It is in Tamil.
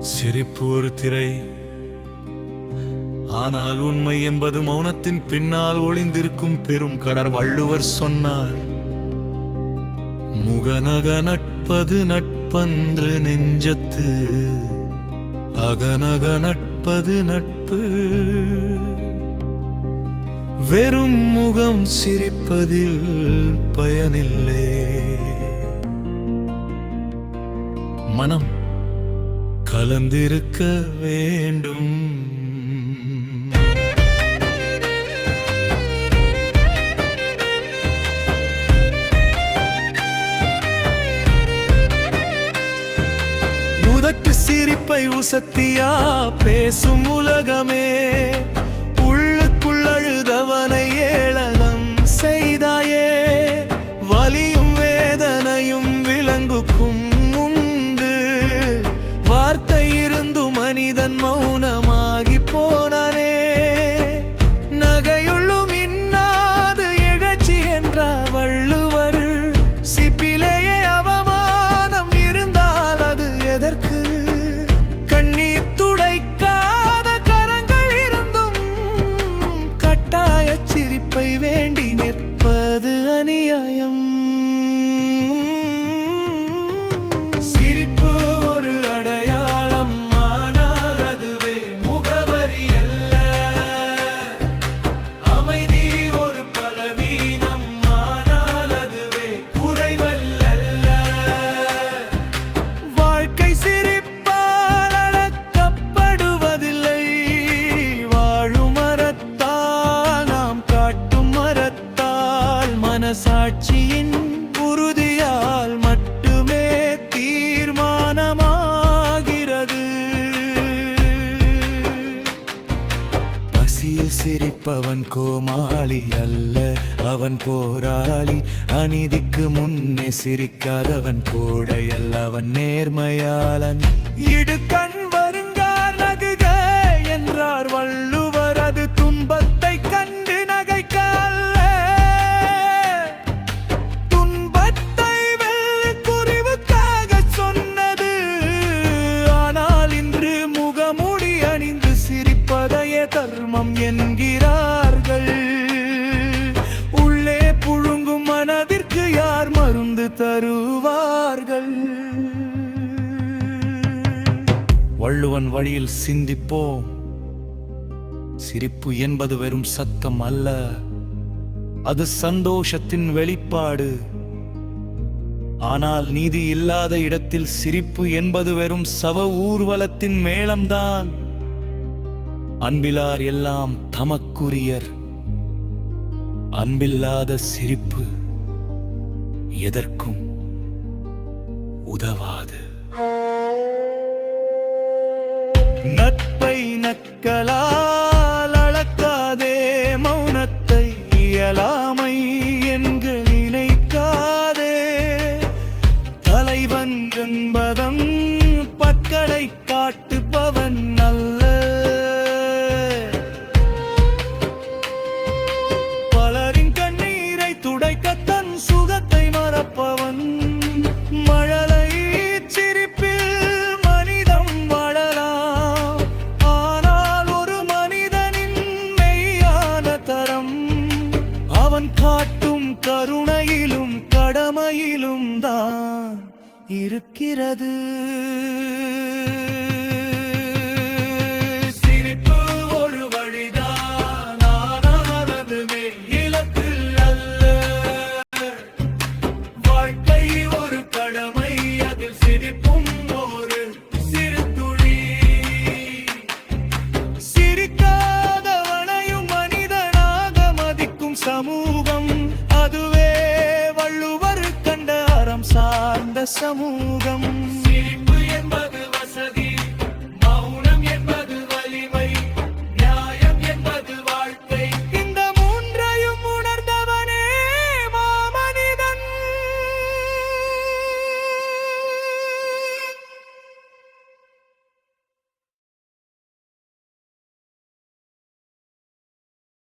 சிரிப்பு ஒரு திரை. ஆனால் உண்மை என்பது மௌனத்தின் பின்னால் ஒளிந்திருக்கும் பெரும் கடர் வள்ளுவர் சொன்னார். முகநக நட்பது நட்பன்று நெஞ்சத்து அகநக நட்பது நட்பு. வெறும் முகம் சிரிப்பதில் பயனில்லை. மனம் கலந்திருக்க வேண்டும். உதட்டு சிரிப்பை உசத்தியா பேசும் உலகமே. grown up அவன் கோமாளி அல்ல அவன் போராளி. அநீதிக்கு முன்னே சிரிக்காதவன் கோடை அல்ல அவன் நேர்மையாளன். இடுக்கண் வருங்கார் நகுக என்றார் வள்ளுவர் அது துன்பத்தை கண்டு நகைக்க அல்ல துன்பத்தை குறிவுக்காக சொன்னது ஆனால் இன்று முகமூடி அணிந்து சிரிப்பதையே தர்மம் என்கிற வள்ளுவன் வழியில் சிந்திப்போம். சிரிப்பு என்பது வெறும் சத்தம் அல்ல. அது சந்தோஷத்தின் வெளிப்பாடு. ஆனால் நீதி இல்லாத இடத்தில் சிரிப்பு என்பது வெறும் சவ ஊர்வலத்தின் மேளம்தான். அன்பிலார் எல்லாம் தமக்குரியர். அன்பில்லாத சிரிப்பு எதற்கும் உதவாது. நட்பை நக்கலால் அளக்காதே மௌனத்தை இயலாமை என்று நினைக்காதே. தலைவன் என்பதம் பற்களை காட்டுபவன் கடமையிலும் தான் இருக்கிறது. సముగం